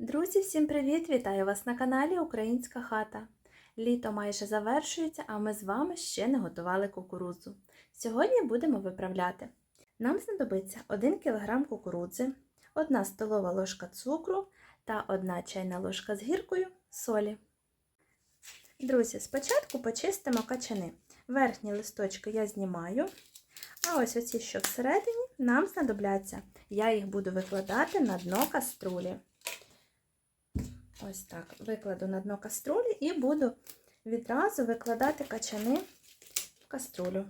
Друзі, всім привіт! Вітаю вас на каналі Українська хата. Літо майже завершується, а ми з вами ще не готували кукурудзу. Сьогодні будемо виправляти. Нам знадобиться 1 кг кукурудзи, 1 столова ложка цукру та 1 чайна ложка з гіркою солі. Друзі, спочатку почистимо качани. Верхні листочки я знімаю, а ось оці, що всередині, нам знадобляться. Я їх буду викладати на дно каструлі. Ось так, викладу на дно каструлі і буду відразу викладати качани в каструлю.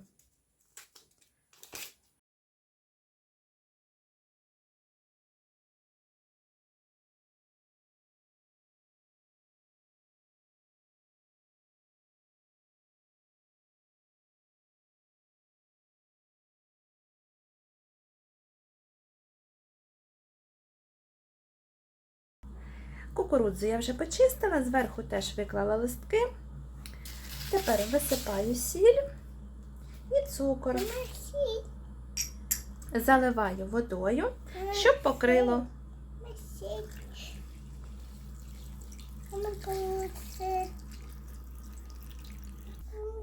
Кукурудзу я вже почистила, зверху теж виклала листки. Тепер висипаю сіль і цукор. Заливаю водою, щоб покрило.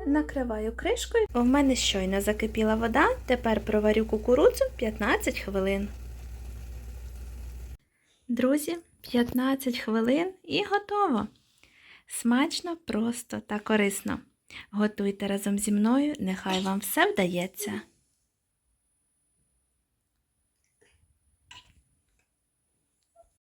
Накриваю кришкою. У мене щойно закипіла вода, тепер проварю кукурудзу 15 хвилин. Друзі, 15 хвилин і готово. Смачно, просто та корисно. Готуйте разом зі мною, нехай вам все вдається.